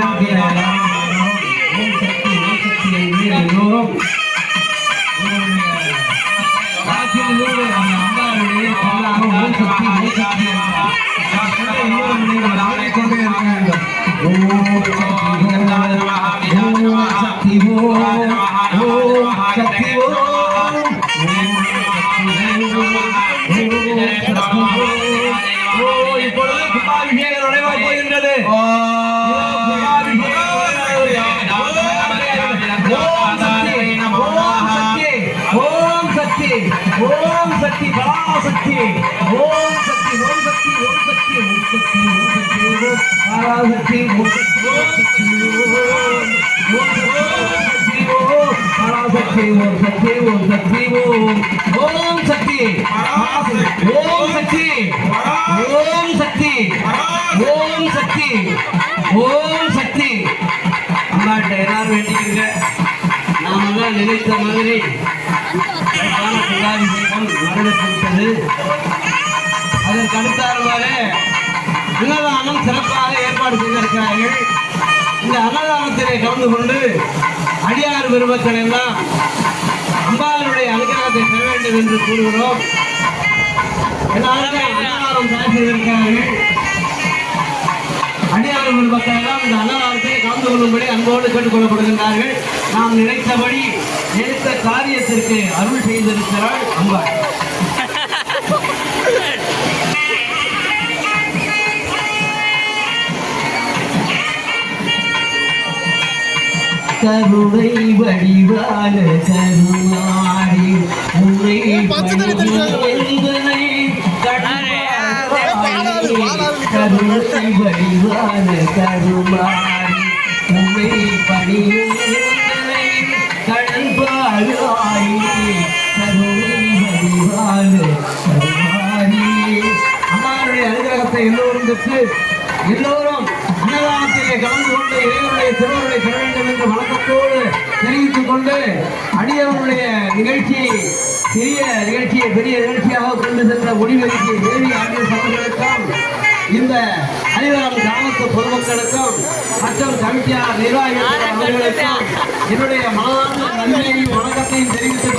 น้ำเกลือน้ำมุ่งจะกินมุ่งจะเทียนนี่เลยลูกมาที่ลูกเลยน้ำได้เลยของเรามุ่งจะกินมุ่งจะเทียน சக்தி பராசக்தி ஓம் சக்தி ஓம் சக்தி ஓம் சக்தி ஓம் சக்தி ஓம் சக்தி ஓம் பராசக்தி ஓம் சக்தி ஓம் சக்தி ஓம் பராசக்தி ஓம் சக்தி ஓம் சக்தி ஓம் ஓம் சக்தி ஓம் சக்தி ஓம் சக்தி ஓம் சக்தி ஓம் சக்தி அம்மாட்ட எல்லாரும் வேண்டிக்கிறீங்க நாமெல்லாம் நினைத்த மாதிரி கால கும்பாபிஷேகம் நடந்துவிட்டது அதற்கு அடுத்தாறுவாறு அன்னதானம் சிறப்பாக ஏற்பாடு செய்திருக்கிறார்கள். இந்த அன்னதானத்திலே கலந்து கொண்டு அடியார் பெருமக்கள் எல்லாம் அம்பாளுடைய அனுகிரகத்தை பெற வேண்டும் என்று கூறுகிறோம். எல்லாருமே அன்னதானம் தயார் செய்திருக்கிறார்கள் அடியார் பெருமக்கள் எல்லாம் இந்த அன்னதானத்தை கலந்து கொள்ளும்படி அன்போடு கேட்டுக்கொள்ளப்படுகின்றார்கள். நாம் நினைத்தபடி காரியத்திற்கு அருள் செய்திருக்கிறாள் அம்பாள். கருணை வடிவான உன்னை பணிந்தனை கருணை வடிவான கருமாடி உன்னை பணிந்தனை கடன்பாடாய் கருணை வடிவான கருமாடி அம்மாவுடைய அனுகிரகத்தை எல்லோரும் பெற்று எல்லோரும் அன்னதானத்திலே கலந்து கொண்டு இறைவனுடைய திருவருளை பெற வேண்டும் என்ற வணக்கத்தோடு தெரிவித்துக் கொண்டு அடியவனுடைய நிகழ்ச்சியை சிறிய நிகழ்ச்சியை பெரிய நிகழ்ச்சியாக கொண்டு சென்ற தேவி இந்த அனைவரும் கிராமத்து பொதுமக்களுக்கும் மற்றும் நிர்வாகிகள் என்னுடைய மனதார்ந்த நன்றியையும் வணக்கத்தையும் தெரிவித்துக்